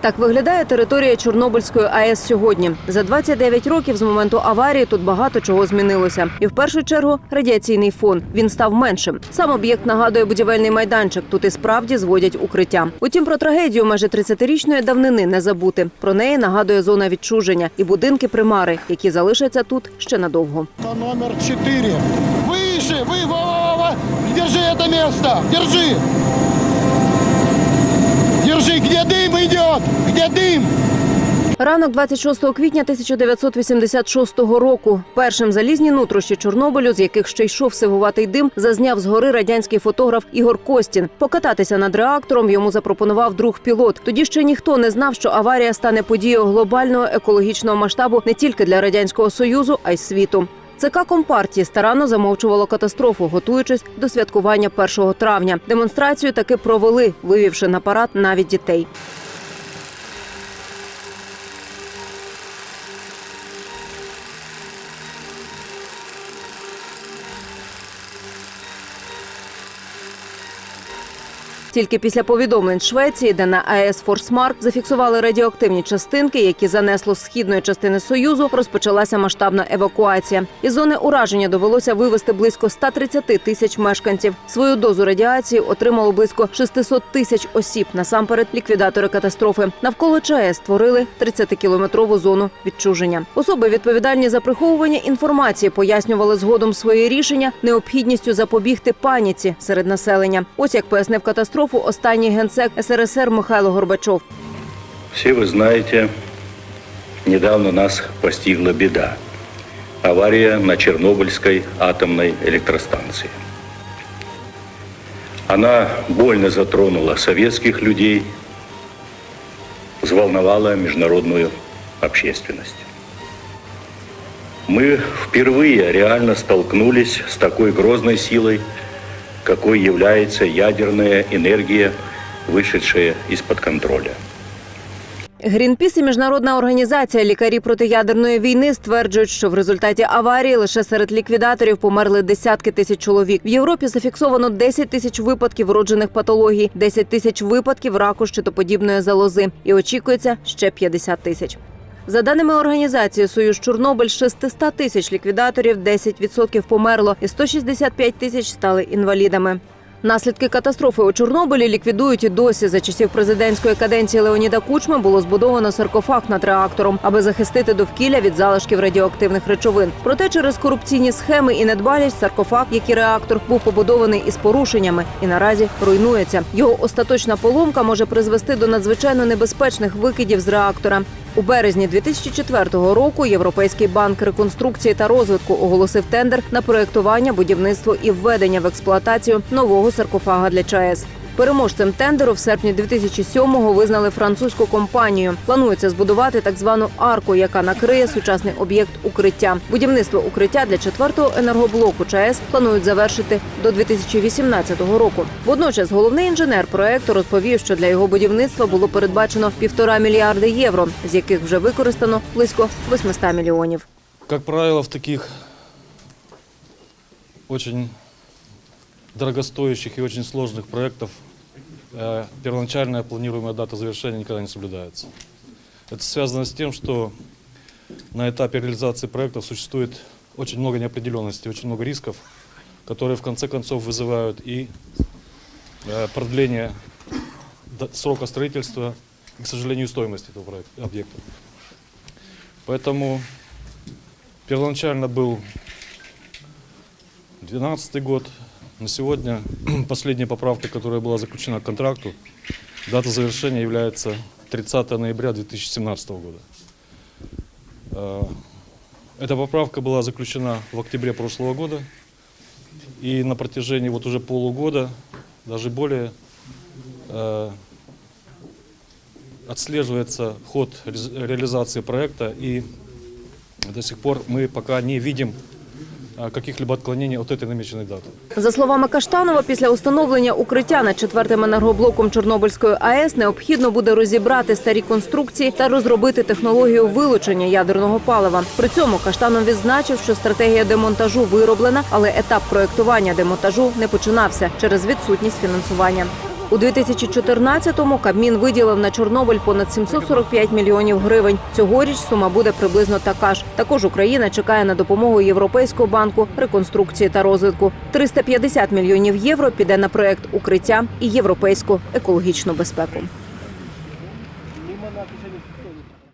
Так виглядає територія Чорнобильської АЕС сьогодні. За 29 років з моменту аварії тут багато чого змінилося. І в першу чергу радіаційний фон. Він став меншим. Сам об'єкт нагадує будівельний майданчик. Тут і справді зводять укриття. Утім, про трагедію майже 30-річної давнини не забути. Про неї нагадує зона відчуження і будинки примари, які залишаться тут ще надовго. На номер 4. Выше! Вы, Вова, Вова! Держи это место! Держи! Держи! Где дым идет? Ранок 26 квітня 1986 року. Першим залізні нутрощі Чорнобилю, з яких ще йшов сивуватий дим, зазняв згори радянський фотограф Ігор Костін. Покататися над реактором йому запропонував друг пілот. Тоді ще ніхто не знав, що аварія стане подією глобального екологічного масштабу не тільки для радянського союзу, а й світу. ЦК Компартії старанно замовчувало катастрофу, готуючись до святкування 1 травня. Демонстрацію таки провели, вивівши на парад навіть дітей. Тільки після повідомлень Швеції, де на АЕС Форсмарк зафіксували радіоактивні частинки, які занесло з східної частини союзу, розпочалася масштабна евакуація. Із зони ураження довелося вивезти близько 130 тисяч мешканців. Свою дозу радіації отримало близько 600 тисяч осіб. Насамперед, ліквідатори катастрофи навколо ЧАЕС створили 30-кілометрову зону відчуження. Особи відповідальні за приховування інформації пояснювали згодом своє рішення необхідністю запобігти паніці серед населення. Ось як пояснив катастрофу останній генсек СРСР Михайло Горбачов. Все вы знаете, недавно нас постигла беда. Авария на Чернобыльской атомной электростанции. Она больно затронула советских людей, взволновала международную общественность. Мы впервые реально столкнулись с такой грозной силой, какой является ядерная энергия, вышедшая из-под контроля. Грінпіс і міжнародна організація лікарі протиядерної війни стверджують, що в результаті аварії лише серед ліквідаторів померли десятки тисяч чоловік. В Європі зафіксовано 10 тисяч випадків вроджених патологій, 10 тисяч випадків раку щитоподібної залози. І очікується ще 50 тисяч. За даними організації Союз Чорнобиль, з 600 тисяч ліквідаторів 10% померло і 165 тисяч стали інвалідами. Наслідки катастрофи у Чорнобилі ліквідують і досі. За часів президентської каденції Леоніда Кучми було збудовано саркофаг над реактором, аби захистити довкілля від залишків радіоактивних речовин. Проте через корупційні схеми і недбалість саркофаг, як і реактор, був побудований із порушеннями і наразі руйнується. Його остаточна поломка може призвести до надзвичайно небезпечних викидів з реактора. У березні 2004 року Європейський банк реконструкції та розвитку оголосив тендер на проєктування, будівництво і введення в експлуатацію нового саркофага для ЧАЕС. Переможцем тендеру в серпні 2007-го визнали французьку компанію. Планується збудувати так звану арку, яка накриє сучасний об'єкт укриття. Будівництво укриття для четвертого енергоблоку ЧАЕС планують завершити до 2018 року. Водночас головний інженер проекту розповів, що для його будівництва було передбачено півтора мільярди євро, з яких вже використано близько 800 мільйонів. Как правило, в таких очень дорогостоящих и очень сложных проектов э, первоначальная планируемая дата завершения никогда не соблюдается. Это связано с тем, что на этапе реализации проектов существует очень много неопределенностей, очень много рисков, которые в конце концов вызывают и э, продление срока строительства и, к сожалению, стоимости этого проекта, объекта. Поэтому Первоначально был 2012 год. На сегодня последняя поправка, которая была заключена к контракту, дата завершения является 30 ноября 2017 года. Э, Эта поправка была заключена в октябре прошлого года. И на протяжении вот уже полугода, даже более, э, отслеживается ход ре- реализации проекта и до сих пор мы пока не видим каких-либо отклонений от этой намеченной даты. За словами Каштанова, після установлення укриття над четвертим енергоблоком Чорнобильської АЕС необхідно буде розібрати старі конструкції та розробити технологію вилучення ядерного палива. При цьому Каштанов відзначив, що стратегія демонтажу вироблена, але етап проектування демонтажу не починався через відсутність фінансування. У 2014-му Кабмін виділив на Чорнобиль понад 745 мільйонів гривень. Цьогоріч сума буде приблизно така ж. Також Україна чекає на допомогу Європейського банку реконструкції та розвитку. 350 мільйонів євро піде на проект укриття і європейську екологічну безпеку.